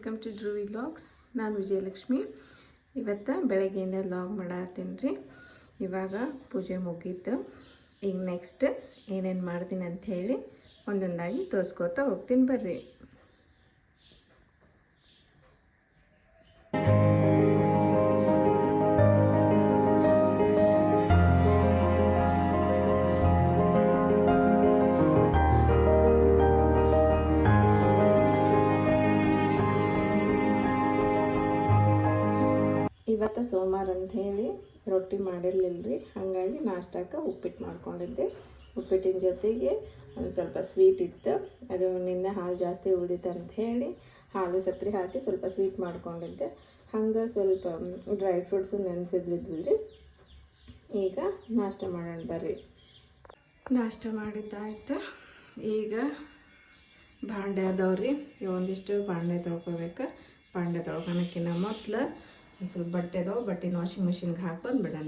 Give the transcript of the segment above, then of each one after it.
Welcome to Dhruvi logs ನಾನು ವಿಜಯಲಕ್ಷ್ಮಿ. ಇವತ್ತು ಬೆಳಗ್ಗೆಯಿಂದ ಲಾಗ್ ಮಾಡತ್ತೀನಿ ರೀ. ಇವಾಗ ಪೂಜೆ ಮುಗೀತು. ಈಗ ನೆಕ್ಸ್ಟ್ ಏನೇನು ಮಾಡ್ತೀನಿ ಅಂತ ಹೇಳಿ ಒಂದೊಂದಾಗಿ ತೋರಿಸ್ಕೋತಾ ಹೋಗ್ತೀನಿ ಬರ್ರಿ. ಇವತ್ತು ಸೋಮವಾರ ಅಂತ ಹೇಳಿ ರೊಟ್ಟಿ ಮಾಡಿರಲಿಲ್ಲ ರೀ ಹಾಗಾಗಿ ನಾಷ್ಟಕ್ಕೆ ಉಪ್ಪಿಟ್ಟು ಮಾಡ್ಕೊಂಡಿದ್ದೆ. ಉಪ್ಪಿಟ್ಟಿನ ಜೊತೆಗೆ ಒಂದು ಸ್ವಲ್ಪ ಸ್ವೀಟ್ ಇತ್ತು. ಅದು ನಿನ್ನೆ ಹಾಲು ಜಾಸ್ತಿ ಉಳಿದಿತ್ತು ಅಂತ ಹೇಳಿ ಹಾಲು ಸಕ್ಕರೆ ಹಾಕಿ ಸ್ವಲ್ಪ ಸ್ವೀಟ್ ಮಾಡ್ಕೊಂಡಿದ್ದೆ. ಹಂಗೆ ಸ್ವಲ್ಪ ಡ್ರೈ ಫ್ರೂಟ್ಸ್ ನೆನೆಸಿದ್ವಿದ್ವಿ ರೀ ಈಗ ನಾಷ್ಟ ಮಾಡೋಣ ಬರ್ರಿ. ನಾಷ್ಟ ಮಾಡಿದ್ದಾಯ್ತು. ಈಗ ಭಾಂಡೆ ಅದಾವ್ರಿ. ಒಂದಿಷ್ಟು ಬಾಂಡೆ ತೊಳ್ಕೊಬೇಕು. ಬಾಂಡೆ ತೊಳ್ಕೊಳಕ್ಕಿಂತ ಮೊದ್ಲು ಸ್ವಲ್ಪ ಬಟ್ಟೆ ಅದಾವ ಬಟ್ಟೆನ ವಾಷಿಂಗ್ ಮಿಷಿನ್ಗೆ ಹಾಕಿ ಬಂದ್ಬಿಡಣ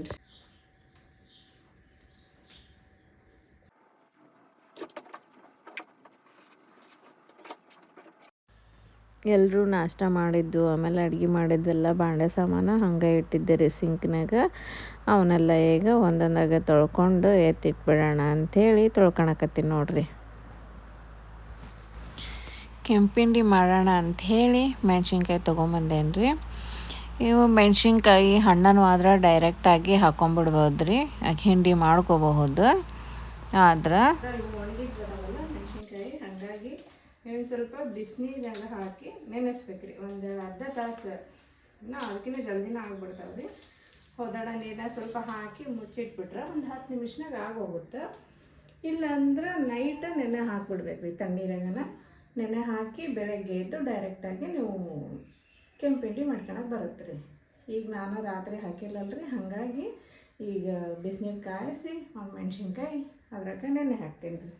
ಎಲ್ಲರೂ ನಾಷ್ಟ ಮಾಡಿದ್ದು, ಆಮೇಲೆ ಅಡುಗೆ ಮಾಡಿದ್ವೆಲ್ಲ ಬಾಂಡೆ ಸಾಮಾನು ಹಂಗೆ ಇಟ್ಟಿದ್ದೆ ರೀ ಸಿಂಕ್ನಾಗ ಅವನ್ನೆಲ್ಲ ಈಗ ಒಂದೊಂದಾಗ ತೊಳ್ಕೊಂಡು ಎತ್ತಿಟ್ಬಿಡೋಣ ಅಂಥೇಳಿ ತೊಳ್ಕೊಳಕತ್ತೀನಿ ನೋಡ್ರಿ. ಕೆಂಪಿಂಡಿ ಮಾಡೋಣ ಅಂಥೇಳಿ ಮೆಣ್ಸಿನ್ಕಾಯಿ ತೊಗೊಂಬಂದೇನು ರೀ ಇವು ಮೆಣ್ಸಿನ್ಕಾಯಿ ಹಣ್ಣನ್ನು ಆದ್ರೆ ಡೈರೆಕ್ಟಾಗಿ ಹಾಕೊಂಬಿಡ್ಬೋದು ರೀ ಹಿಂಡಿ ಮಾಡ್ಕೋಬಹುದು. ಆದ್ರೆ ಮೆಣಸಿನ್ಕಾಯಿ ಹಾಗಾಗಿ ಸ್ವಲ್ಪ ಬಿಸಿನೀರಾಗ ಹಾಕಿ ನೆನೆಸ್ಬೇಕು ರೀ ಒಂದು ಅರ್ಧ ತಾಸು ನಾ ಅದಕ್ಕಿಂತ ಜಲ್ದಿನ ಆಗ್ಬಿಡ್ತಾವೆ ರೀ ಹೋದಾಡ ನೀರನ್ನ ಸ್ವಲ್ಪ ಹಾಕಿ ಮುಚ್ಚಿಟ್ಬಿಟ್ರೆ ಒಂದು ಹತ್ತು ನಿಮಿಷನಾಗ ಆಗೋಗುತ್ತೆ. ಇಲ್ಲಾಂದ್ರೆ ನೈಟ್ ನೆನೆ ಹಾಕ್ಬಿಡ್ಬೇಕು ರೀ ತಣ್ಣೀರಾಗನ. ನೆನೆ ಹಾಕಿ ಬೆಳಗ್ಗೆ ಎದ್ದು ಡೈರೆಕ್ಟಾಗಿ ನೀವು ಕೆಂಪಿಂಡಿ ಮಾಡ್ಕೊಳಕ್ಕೆ ಬರುತ್ತೆ ರೀ ಈಗ ನಾನು ರಾತ್ರಿ ಹಾಕಿಲ್ಲಲ್ರಿ, ಹಾಗಾಗಿ ಈಗ ಬಿಸಿನೀರು ಕಾಯಿಸಿ ಒಂದು ಮೆಣಸಿನ್ಕಾಯಿ, ಅದ್ರಾಗ ನೆನೆ ಹಾಕ್ತೀನಿ ರೀ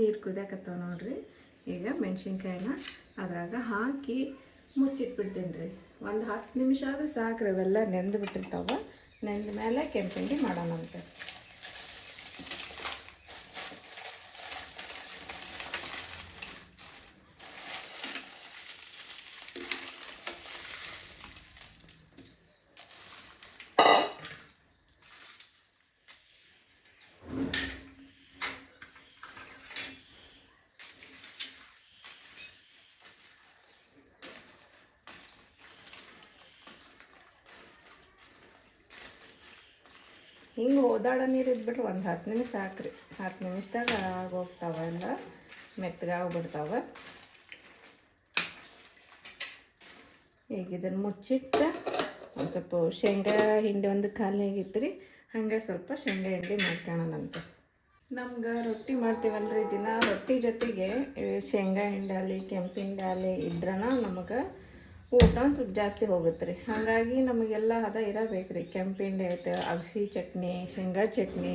ನೀರು ಕುದಿಯಾಕತ್ತವ ನೋಡ್ರಿ. ಈಗ ಮೆಣಸಿನ್ಕಾಯಿನ ಅದ್ರಾಗ ಹಾಕಿ ಮುಚ್ಚಿಟ್ಬಿಡ್ತೀನಿ ರೀ ಒಂದು ಹತ್ತು ನಿಮಿಷ ಆದ್ರೆ ಸಾಕ್ರಿ ಅವೆಲ್ಲ ನೆಂದು ಬಿಟ್ಟಿರ್ತಾವ ನೆಂದ ಮೇಲೆ ಕೆಂಪುಂಡಿ ಮಾಡೋಣಂತೆ ಹಿಂಗೆ ಓದಾಡ ನೀರು ಇದ್ಬಿಟ್ರೆ ಒಂದು ಹತ್ತು ನಿಮಿಷ ಹಾಕ್ರಿ. ಹತ್ತು ನಿಮಿಷದಾಗ ಆಗೋಗ್ತಾವೆ ಎಲ್ಲ. ಮೆತ್ತಗಾಗ್ಬಿಡ್ತಾವೆ ಈಗ ಇದನ್ನು ಮುಚ್ಚಿಟ್ಟು ಒಂದು ಸ್ವಲ್ಪ ಶೇಂಗಾ ಹಿಂಡಿ ಒಂದು ಖಾಲಿ ಆಗಿತ್ತು ರೀ ಹಾಗೆ ಸ್ವಲ್ಪ ಶೇಂಗಾ ಹಿಂಡಿ ಮಾಡ್ಕೊಳ್ಳೋಣಂತ ನಮ್ಗೆ ರೊಟ್ಟಿ ಮಾಡ್ತೀವಲ್ರಿ ದಿನ. ರೊಟ್ಟಿ ಜೊತೆಗೆ ಶೇಂಗಾ ಹಿಂಡಾಲಿ, ಕೆಂಪಿಂಡಾಲಿ ಇದ್ರನ ನಮಗೆ ಊಟ ಸ್ವಲ್ಪ ಜಾಸ್ತಿ ಹೋಗುತ್ತೆ ರೀ ಹಾಗಾಗಿ ನಮಗೆಲ್ಲ ಹದ ಇರಬೇಕು ರೀ ಕೆಂಪಿಂಡಿ ಐತೆ, ಅಗಸಿ ಚಟ್ನಿ, ಶೇಂಗಾ ಚಟ್ನಿ,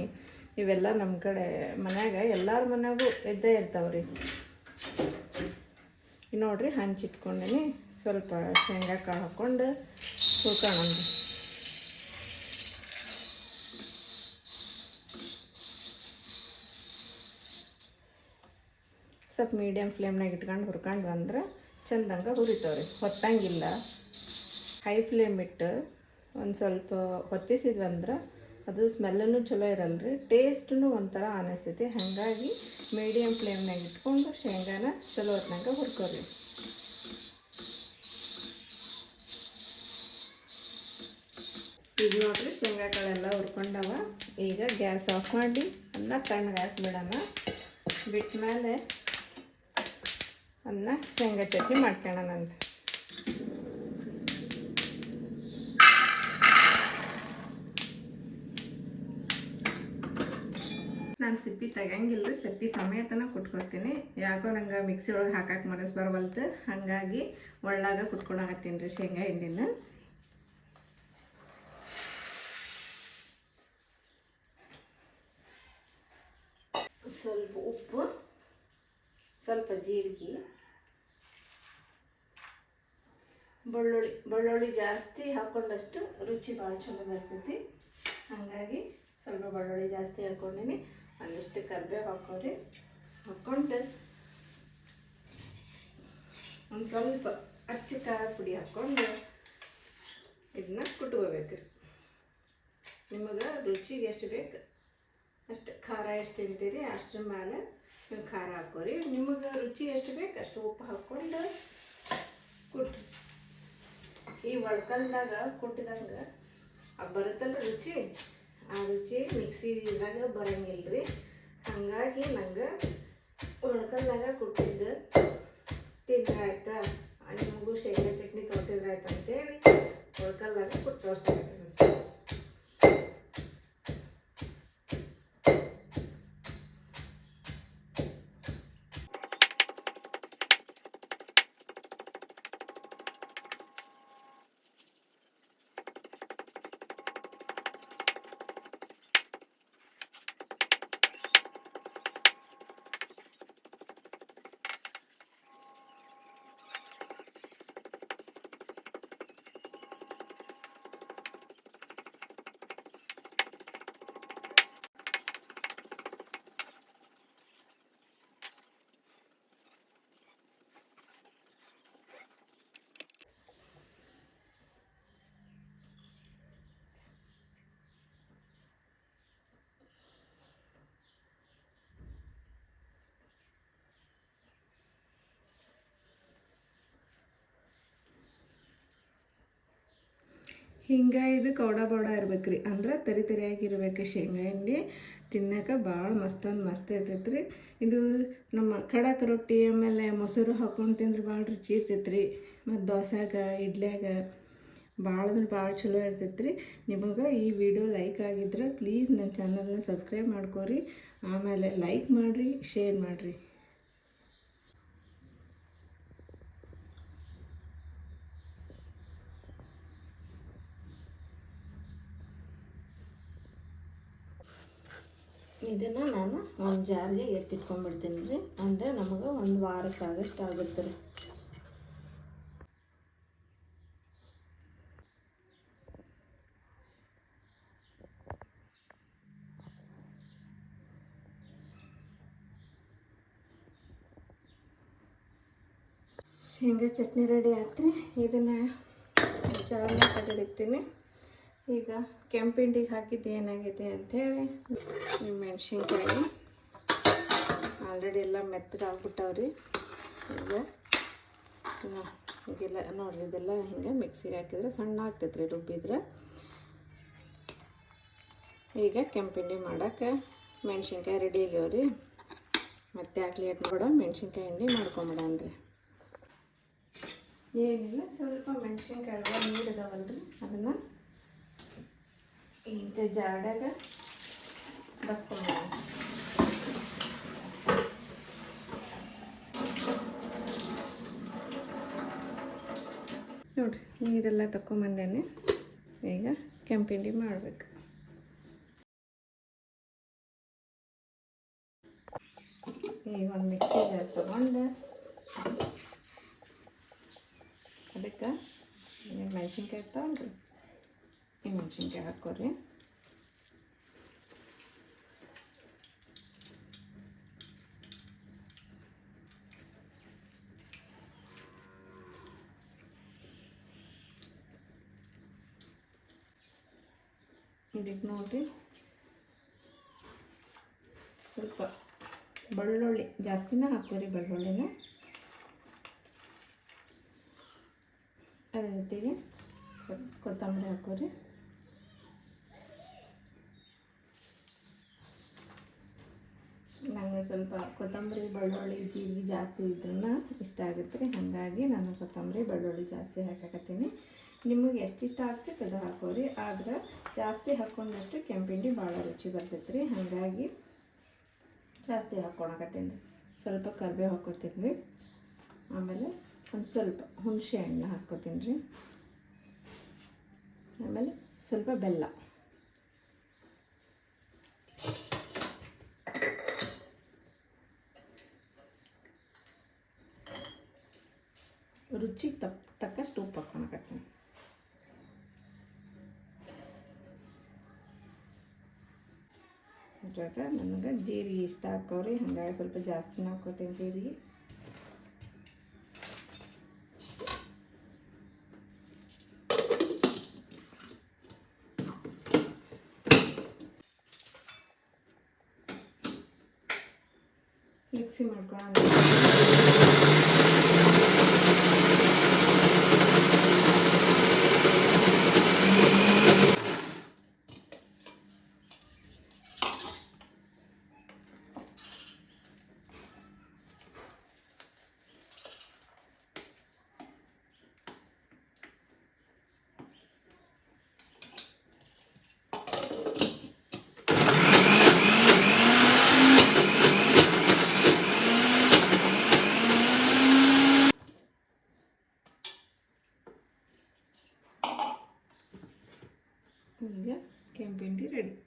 ಇವೆಲ್ಲ ನಮ್ಮ ಕಡೆ ಮನ್ಯಾಗ ಎಲ್ಲರ ಮನೆಗೂ ಇದ್ದೇ ಇರ್ತಾವೆ ರೀ ನೋಡಿರಿ ಹಂಚಿಟ್ಕೊಂಡೇನಿ ಸ್ವಲ್ಪ ಶೇಂಗಾ ಕಾಳು ಹಾಕ್ಕೊಂಡು ಹುರ್ಕೊಳ್ಳೋಣ ಸ್ವಲ್ಪ ಮೀಡಿಯಮ್ ಫ್ಲೇಮ್ನಾಗ ಇಟ್ಕೊಂಡು ಹುರ್ಕೊಂಡು ಬಂದ್ರೆ ಚಂದಂಗೆ ಹುರಿತಾವ್ರಿ, ಹೊತ್ತಂಗಿಲ್ಲ. ಹೈ ಫ್ಲೇಮ್ ಇಟ್ಟು ಒಂದು ಸ್ವಲ್ಪ ಹೊತ್ತಿಸಿದ್ವಿ ಅಂದ್ರೆ ಅದು ಸ್ಮೆಲ್ಲೂ ಚಲೋ ಇರಲ್ಲ ರೀ ಟೇಸ್ಟೂ ಒಂಥರ ಅನಿಸ್ತೈತಿ. ಹಾಗಾಗಿ ಮೀಡಿಯಮ್ ಫ್ಲೇಮ್ನಾಗ ಇಟ್ಕೊಂಡು ಶೇಂಗಾನ ಚಲೋ ಹೊತ್ನಾಗ ಹುರ್ಕೋರಿ. ಈಗ ನೋಡ್ರಿ ಶೇಂಗಾಗಳೆಲ್ಲ ಹುರ್ಕೊಂಡವ. ಈಗ ಗ್ಯಾಸ್ ಆಫ್ ಮಾಡಿ ಅನ್ನ ತಣ್ಣಗೆ ಹಾಕ್ಬಿಡೋಣ ಬಿಟ್ಟ ಮೇಲೆ ಅನ್ನ ಶೇಂಗಾ ಚಟ್ನಿ ಮಾಡ್ಕೊಳ್ಳೋಣಂತ ನಾನು ಸಿಪ್ಪಿ ತೆಗಂಗಿಲ್ಲ ರೀ ಸಿಪ್ಪಿ ಸಮೇತನ ಕುಟ್ಕೊತೀನಿ. ಯಾಕೋ ನಂಗೆ ಮಿಕ್ಸಿ ಒಳಗೆ ಹಾಕಕ್ಕೆ ಮನಸ್ಸು ಬರವಲ್ತು. ಹಾಗಾಗಿ ಒಳ್ಳಾಗ ಹಾಕ್ತೀನಿ ರೀ ಶೇಂಗಾ ಹಿಂಡಿನ. ಉಪ್ಪು, ಸ್ವಲ್ಪ ಜೀರಿಗೆ. ಬೆಳ್ಳುಳ್ಳಿ ಬೆಳ್ಳುಳ್ಳಿ ಜಾಸ್ತಿ ಹಾಕೊಂಡಷ್ಟು ರುಚಿ ಭಾಳ ಚಲೋ ಬರ್ತೈತಿ. ಹಾಗಾಗಿ ಸ್ವಲ್ಪ ಬೆಳ್ಳುಳ್ಳಿ ಜಾಸ್ತಿ ಹಾಕ್ಕೊಂಡೀನಿ ಒಂದಿಷ್ಟು ಕರಿಬೇವು ಹಾಕೋರಿ. ಹಾಕ್ಕೊಂಡು ಒಂದು ಸ್ವಲ್ಪ ಅಚ್ಚ ಖಾರ ಪುಡಿ ಹಾಕ್ಕೊಂಡು ಇದನ್ನ ಕುಟ್ಕೋಬೇಕು ನಿಮಗೆ ರುಚಿಗೆ ಎಷ್ಟು ಬೇಕು, ಅಷ್ಟು ಖಾರ ಎಷ್ಟು ತಿಂತೀರಿ, ಅಷ್ಟ್ರ ಮೇಲೆ ನೀವು ಖಾರ ಹಾಕೋರಿ. ನಿಮಗೆ ರುಚಿ ಎಷ್ಟು ಬೇಕು, ಅಷ್ಟು ಉಪ್ಪು ಹಾಕ್ಕೊಂಡು ಕುಟ್ಟು ಈ ಒಳ್ಕಲ್ದಾಗ ಕೊಟ್ಟಿದಂಗ ಬರುತ್ತಲ್ಲ ರುಚಿ? ಆ ರುಚಿ ಮಿಕ್ಸಿ ಇದ್ರಾಗ ಬರಂಗಿಲ್ಲ ರೀ ಹಾಗಾಗಿ ನಂಗೆ ಒಳ್ಕಲ್ದಾಗ ಕುಟ್ಟಿದ್ದು ತಿಂದ್ರೆ ಆಯ್ತಾ ನಿಮಗೂ ಶೇಂಗಾ ಚಟ್ನಿ ತೋರಿಸಿದ್ರೆ ಆಯ್ತು ಅಂತೇಳಿ ಒಳ್ಕಲ್ದಾಗ ತೋರಿಸ್ತಾ ತೋರಿಸ್ತಾ ಹಿಂಗೆ ಇದು ಕೌಡ ಬೌಡ ಇರ್ಬೇಕು ರೀ ಅಂದ್ರೆ ತರಿ ತರಿಯಾಗಿರ್ಬೇಕು ಶೇಂಗಾ ಎಣ್ಣೆ ತಿನ್ನಕ್ಕೆ ಭಾಳ ಮಸ್ತಂದು ಮಸ್ತ್ ಇರ್ತೈತೆ ರೀ ಇದು ನಮ್ಮ ಖಡಕ್ ರೊಟ್ಟಿ ಆಮೇಲೆ ಮೊಸರು ಹಾಕೊಂಡು ತಿಂದ್ರೆ ಭಾಳ ರುಚಿ ಇರ್ತೈತೆ ರೀ ಮತ್ತು ದೋಸ್ಯಾಗ, ಇಡ್ಲಿಯಾಗ ಭಾಳ ಅಂದ್ರೆ ಭಾಳ ಚಲೋ ಇರ್ತೈತೆ ರೀ ನಿಮಗೆ ಈ ವಿಡಿಯೋ ಲೈಕ್ ಆಗಿದ್ರೆ ಪ್ಲೀಸ್ ನನ್ನ ಚಾನಲ್ನ ಸಬ್ಸ್ಕ್ರೈಬ್ ಮಾಡ್ಕೊರಿ. ಆಮೇಲೆ ಲೈಕ್ ಮಾಡಿರಿ, ಶೇರ್ ಮಾಡಿರಿ. ಇದನ್ನು ನಾನು ಒಂದು ಜಾರಿಗೆ ಎತ್ತಿಟ್ಕೊಂಡ್ಬಿಡ್ತೀನಿ ರೀ. ಅಂದರೆ ನಮಗೆ ಒಂದು ವಾರಕ್ಕಾಗಷ್ಟು ಆಗುತ್ತೆ ರೀ. ಶೇಂಗಾ ಚಟ್ನಿ ರೆಡಿ ಆಯ್ತು ರೀ ಇದನ್ನು ಜಾರಿಗೆ ತೆಗೆದಿಡ್ತೀನಿ ಈಗ ಕೆಂಪಿಂಡಿಗೆ ಹಾಕಿದ್ದು ಏನಾಗಿದೆ ಅಂಥೇಳಿ ಮೆಣಸಿನ್ಕಾಯಿ. ಆಲ್ರೆಡಿ ಎಲ್ಲ ಮೆತ್ತಗಾಗ್ಬಿಟ್ಟವ್ರಿ ಈಗ ಹೀಗೆಲ್ಲ ನೋಡ್ರಿ ಇದೆಲ್ಲ ಹಿಂಗೆ ಮಿಕ್ಸಿಗೆ ಹಾಕಿದ್ರೆ ಸಣ್ಣ ಆಗ್ತೈತೆ ರೀ ರುಬ್ಬಿದ್ರೆ. ಈಗ ಕೆಂಪಿಂಡಿ ಮಾಡೋಕ್ಕೆ ಮೆಣಸಿನ್ಕಾಯಿ ರೆಡಿ ಆಗ್ಯಾವ್ರಿ. ಮತ್ತೆ ಯಾಕೆ ಲೇಟ್ ಮಾಡೋ ಮೆಣಸಿನ್ಕಾಯಿ ಹಿಂಡಿ ಮಾಡ್ಕೊಂಬಿಡನ್ರಿ ಏನಿಲ್ಲ, ಸ್ವಲ್ಪ ಮೆಣಸಿನ್ಕಾಯಿ ನೀರು ಇದಾವಲ್ರಿ, ಅದನ್ನು ಇಂಥ ಜಾಡ್ಯಾಗ ಬಸ್ಕೊಂಡು ನೋಡ್ರಿ, ನೀರೆಲ್ಲ ತಗೊಂಬಂದೇನೆ ಈಗ ಕೆಂಪಿಂಡಿ ಮಾಡಬೇಕು. ಈಗ ಒಂದು ಮಿಕ್ಸಿ ಜಾರ್ ತೊಗೊಂಡು ಅದಕ್ಕೆ ಮೆಣಸಿನ್ಕಾಯಿ ತಗೊಂಡ್ರಿ ಮೆಣಸಿನ್ಕಾಯಿ ಹಾಕೋರಿ. ಇದಕ್ಕೆ ನೋಡಿರಿ ಸ್ವಲ್ಪ ಬೆಳ್ಳುಳ್ಳಿ ಜಾಸ್ತಿನೇ ಹಾಕೋರಿ ಬೆಳ್ಳುಳ್ಳಿನ. ಅದೇ ರೀತಿಗೆ ಸ್ವಲ್ಪ ಕೊತ್ತಂಬರಿ ಹಾಕೋರಿ ನನಗೆ ಸ್ವಲ್ಪ ಕೊತ್ತಂಬರಿ, ಬೆಳ್ಳುಳ್ಳಿ, ಜೀರಿಗೆ ಜಾಸ್ತಿ ಇದ್ರೂ ಇಷ್ಟ ಆಗುತ್ತೆ ರೀ. ಹಾಗಾಗಿ ನಾನು ಕೊತ್ತಂಬರಿ, ಬೆಳ್ಳುಳ್ಳಿ ಜಾಸ್ತಿ ಹಾಕಾಕತ್ತೀನಿ. ನಿಮಗೆ ಎಷ್ಟು ಇಷ್ಟ ಆಗ್ತೈತೆ ಅದು ಹಾಕೋರಿ. ಆದ್ರೆ ಜಾಸ್ತಿ ಹಾಕ್ಕೊಂಡಷ್ಟು ಕೆಂಪಿಂಡಿ ಭಾಳ ರುಚಿ ಬರ್ತೈತೆ ರೀ. ಹಾಗಾಗಿ ಜಾಸ್ತಿ ಹಾಕ್ಕೊಳಕತ್ತೀನಿ ರೀ. ಸ್ವಲ್ಪ ಕರಿಬೇವು ಹಾಕೋತೀನಿ ರೀ. ಆಮೇಲೆ ಒಂದು ಸ್ವಲ್ಪ ಹುಣಸೆ ಹಣ್ಣು ಹಾಕ್ಕೊತೀನಿ ರೀ. ಆಮೇಲೆ ಸ್ವಲ್ಪ ಬೆಲ್ಲ. ರುಚಿಗೆ ತಕ್ಕ ತಕ್ಕಷ್ಟು ಉಪ್ಪು ಹಾಕ್ಕೊಳಕತ್ತೀನಿ ಜೊತೆ ನನಗೆ ಜೀರಿಗೆ ಇಷ್ಟ ಹಾಕೋರಿ ಹಂಗಾಗಿ ಸ್ವಲ್ಪ ಜಾಸ್ತಿ ಹಾಕೋತೀನಿ ಜೀರಿಗೆ ಮಿಕ್ಸಿ ಮಾಡ್ಕೊಳ್ಳೋಣ ಈಗ ಕೆಂಪಿಂಡಿ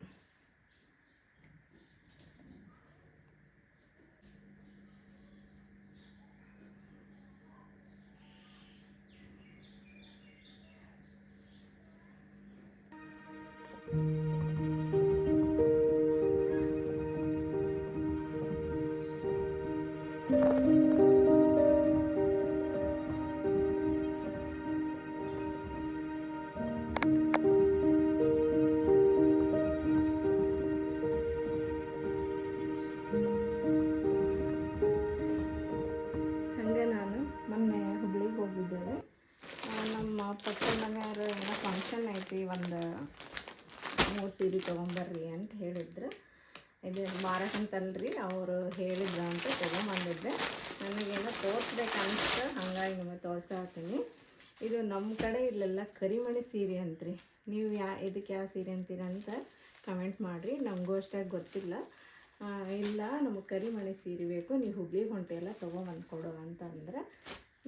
ಅಂತಲ್ರಿ ಅವರು ಹೇಳಿದ್ರು ಅಂತ ತೊಗೊಂಬಂದಿದ್ದೆ. ನನಗೇನೋ ತೋರಿಸ್ಬೇಕನ್ಸ್ತು ಹಂಗಾಗಿ ನಿಮಗೆ ತೋರಿಸ್ತೀನಿ. ಇದು ನಮ್ಮ ಕಡೆ ಇಲ್ಲೆಲ್ಲ ಕರಿಮಣಿ ಸೀರೆ ಅಂತ್ರಿ. ನೀವು ಯಾ, ಇದಕ್ಕೆ ಯಾವ ಸೀರೆ ಅಂತೀರ ಅಂತ ಕಮೆಂಟ್ ಮಾಡಿರಿ, ನಮಗೂ ಅಷ್ಟಾಗಿ ಗೊತ್ತಿಲ್ಲ. ಇಲ್ಲ, ನಮಗೆ ಕರಿಮಣಿ ಸೀರೆ ಬೇಕು, ನೀವು ಹುಬ್ಳಿಗೆ ಹೊಂಟೆಲ್ಲ ತೊಗೊಂಬಂದು ಕೊಡು ಅಂತ ಅಂದ್ರೆ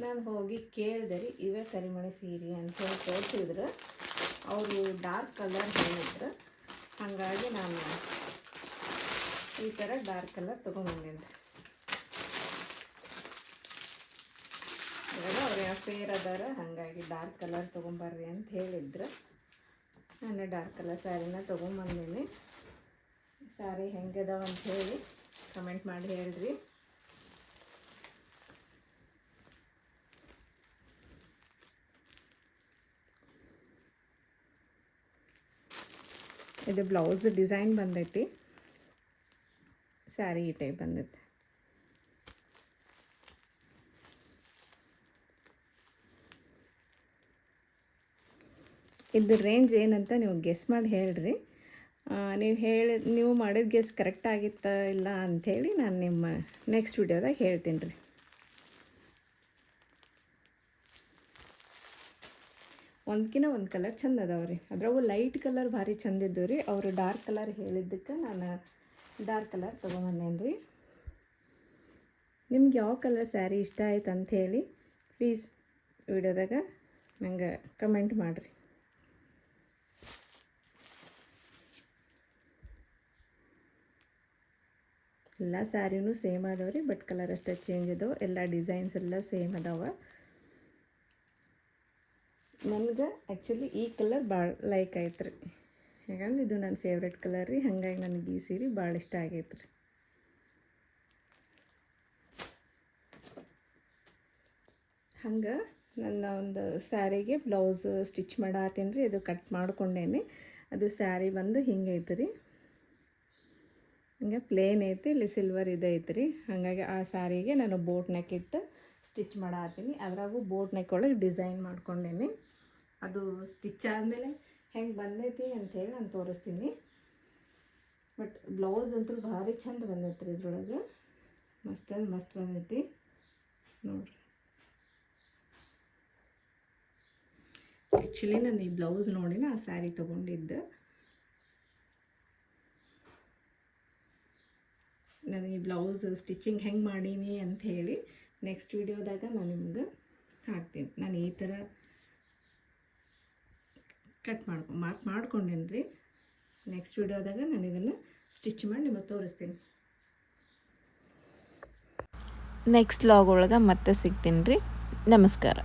ನಾನು ಹೋಗಿ ಕೇಳಿದೆ ರೀ, ಇವೇ ಕರಿಮಣಿ ಸೀರೆ ಅಂತ ಹೇಳಿ ತೋರಿಸಿದ್ರು. ಅವರು ಡಾರ್ಕ್ ಕಲರ್ ಹೇಳಿದ್ರು. ಹಾಗಾಗಿ ನಾನು ಈ ಥರ ಡಾರ್ಕ್ ಕಲರ್ ತೊಗೊಂಬಂದಿದ್ದೆ ಇವಾಗ ಅವ್ರು ಯಾವ ಫೇರ್ ಅದಾರ ಹಾಗಾಗಿ ಡಾರ್ಕ್ ಕಲರ್ ತೊಗೊಂಬರ್ರಿ ಅಂತ ಹೇಳಿದ್ರು. ನಾನು ಡಾರ್ಕ್ ಕಲರ್ ಸ್ಯಾರಿನ ತೊಗೊಂಬಂದಿನಿ. ಸ್ಯಾರಿ ಹೆಂಗದಾವ ಅಂತ ಹೇಳಿ ಕಮೆಂಟ್ ಮಾಡಿ ಹೇಳ್ರಿ. ಇದು ಬ್ಲೌಸ್ ಡಿಸೈನ್ ಬಂದೈತಿ. ಸ್ಯಾರಿ ಈ ಟೈಪ್ ಬಂದಿದೆ ಇದ್ರ ರೇಂಜ್ ಏನಂತ ನೀವು ಗೆಸ್ ಮಾಡಿ ಹೇಳ್ರಿ. ನೀವು ಹೇಳಿ, ನೀವು ಮಾಡಿದ ಗೆಸ್ ಕರೆಕ್ಟ್ ಆಗಿತ್ತ ಇಲ್ಲ ಅಂಥೇಳಿ ನಾನು ನಿಮ್ಮ ನೆಕ್ಸ್ಟ್ ವಿಡಿಯೋದಾಗ ಹೇಳ್ತೀನಿ ರೀ. ಒಂದ್ಕಿನ ಒಂದು ಕಲರ್ ಚಂದ ಅದಾವ ರೀ ಅದ್ರಾಗೂ ಲೈಟ್ ಕಲರ್ ಭಾರಿ ಚಂದ ಇದ್ದವು ರೀ ಅವರು ಡಾರ್ಕ್ ಕಲರ್ ಹೇಳಿದ್ದಕ್ಕೆ ನಾನು ಡಾರ್ಕ್ ಕಲರ್ ತೊಗೊಂಬಂದೇನಿ ರೀ ನಿಮ್ಗೆ ಯಾವ ಕಲರ್ ಸ್ಯಾರಿ ಇಷ್ಟ ಆಯ್ತು ಅಂಥೇಳಿ ಪ್ಲೀಸ್ ವಿಡಿಯೋದಾಗ ನಂಗೆ ಕಮೆಂಟ್ ಮಾಡಿರಿ. ಎಲ್ಲ ಸ್ಯಾರಿನೂ ಸೇಮ್ ಅದಾವೆ ರೀ ಬಟ್ ಕಲರ್ ಅಷ್ಟೇ ಚೇಂಜ್ ಇದಾವೆ ಎಲ್ಲ ಡಿಸೈನ್ಸ್ ಎಲ್ಲ ಸೇಮ್ ಅದಾವ. ನನಗೆ ಆ್ಯಕ್ಚುಲಿ ಈ ಕಲರ್ ಭಾಳ ಲೈಕ್ ಆಯ್ತು ರೀ. ಯಾಕಂದ್ರೆ ಇದು ನನ್ನ ಫೇವ್ರೆಟ್ ಕಲರ್ ರೀ. ಹಾಗಾಗಿ ನನಗೆ ಈ ಸೀರೆ ಭಾಳ ಇಷ್ಟ ಆಗೈತೆ ರೀ. ಹಂಗೆ ನನ್ನ ಒಂದು ಸ್ಯಾರಿಗೆ ಬ್ಲೌಸ್ ಸ್ಟಿಚ್ ಮಾಡತ್ತೀನಿ ರೀ. ಅದು ಕಟ್ ಮಾಡ್ಕೊಂಡೇನಿ. ಅದು ಸ್ಯಾರಿ ಬಂದು ಹಿಂಗೆ ಐತೆ ರೀ. ಹಂಗೆ ಪ್ಲೇನ್ ಐತಿ, ಇಲ್ಲಿ ಸಿಲ್ವರ್ ಇದೈತೆ ರೀ. ಹಾಗಾಗಿ ಆ ಸ್ಯಾರಿಗೆ ನಾನು ಬೋಟ್ ನೆಕ್ ಇಟ್ಟು ಸ್ಟಿಚ್ ಮಾಡತ್ತೀನಿ ಅದ್ರಾಗೂ ಬೋಟ್ ನೆಕ್ ಒಳಗೆ ಡಿಸೈನ್ ಮಾಡ್ಕೊಂಡೇನೆ. ಅದು ಸ್ಟಿಚ್ ಆದಮೇಲೆ ಹೆಂಗೆ ಬಂದೈತಿ ಹೇಳಿ ನಾನು ತೋರಿಸ್ತೀನಿ. ಬಟ್ ಬ್ಲೌಸ್ ಅಂತೂ ಭಾರಿ ಚಂದ ಬಂದೈತೆ ರೀ ಇದ್ರೊಳಗೆ. ಮಸ್ತ್ ಅಂದ್ರೆ ಮಸ್ತ್ ಬಂದೈತಿ. ನೋಡಿರಿ. ಆ್ಯಕ್ಚುಲಿ ನಾನು ಈ ಬ್ಲೌಸ್ ನೋಡಿ ಆ ಸ್ಯಾರಿ ತೊಗೊಂಡಿದ್ದೆ. ನಾನು ಈ ಬ್ಲೌಸ್ ಸ್ಟಿಚಿಂಗ್ ಹೆಂಗೆ ಮಾಡೀನಿ ಅಂತ ಹೇಳಿ ನೆಕ್ಸ್ಟ್ ವಿಡಿಯೋದಾಗ ನಾನು ನಿಮ್ಗೆ ಹಾಕ್ತೀನಿ. ನಾನು ಈ ಥರ ಕಟ್ ಮಾಡ್ಕೊ ಮಾರ್ಕ್ ಮಾಡ್ಕೊಂಡೇನಿ ರೀ ನೆಕ್ಸ್ಟ್ ವಿಡಿಯೋದಾಗ ನಾನು ಇದನ್ನು ಸ್ಟಿಚ್ ಮಾಡಿ ನಿಮಗೆ ತೋರಿಸ್ತೀನಿ. ನೆಕ್ಸ್ಟ್ ಲಾಗ್ ಒಳಗೆ ಮತ್ತೆ ಸಿಗ್ತೀನಿ ರೀ. ನಮಸ್ಕಾರ.